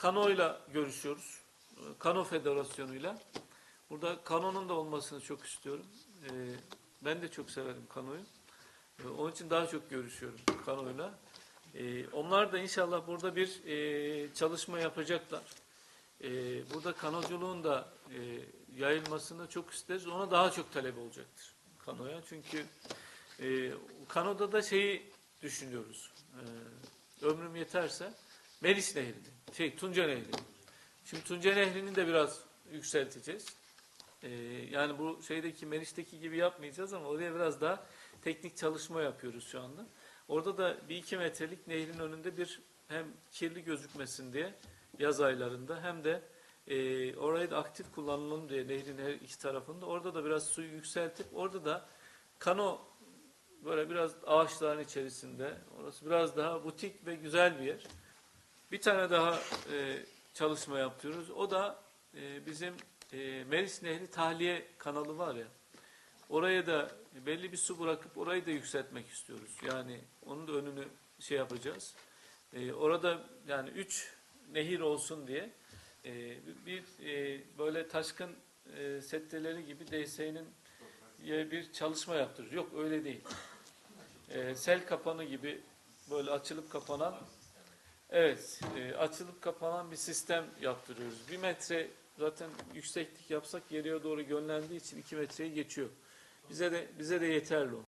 Kano'yla görüşüyoruz. Kano Federasyonu'yla. Burada Kano'nun da olmasını çok istiyorum. E, ben de çok severim Kano'yu. E, onun için daha çok görüşüyorum Kano'yla. E, onlar da inşallah burada bir e, çalışma yapacaklar. Burada kanoculuğun da e, yayılmasını çok isteriz. Ona daha çok talep olacaktır kanoya. Çünkü e, kanoda da şeyi düşünüyoruz. Ömrüm yeterse Melis Nehri'ni, şey Tunca Nehri'ni. Şimdi Tunca Nehri'ni de biraz yükselteceğiz. E, yani bu şeydeki Melis'teki gibi yapmayacağız ama oraya biraz daha teknik çalışma yapıyoruz şu anda. Orada da bir iki metrelik nehrin önünde bir hem kirli gözükmesin diye yaz aylarında hem de e, orayı da aktif kullanalım diye nehrin her iki tarafında orada da biraz suyu yükseltip orada da kano böyle biraz ağaçların içerisinde orası biraz daha butik ve güzel bir yer. Bir tane daha e, çalışma yapıyoruz. O da e, bizim e, Meris Nehri tahliye kanalı var ya. Oraya da belli bir su bırakıp orayı da yükseltmek istiyoruz. Yani onun da önünü şey yapacağız. E, orada yani üç nehir olsun diye e, bir e, böyle taşkın e, setteleri gibi DSE'nin bir çalışma yaptırıyoruz. Yok öyle değil. E, sel kapanı gibi böyle açılıp kapanan evet e, açılıp kapanan bir sistem yaptırıyoruz. Bir metre zaten yükseklik yapsak geriye doğru gönlendiği için iki metreyi geçiyor. Bize de bize de yeterli o.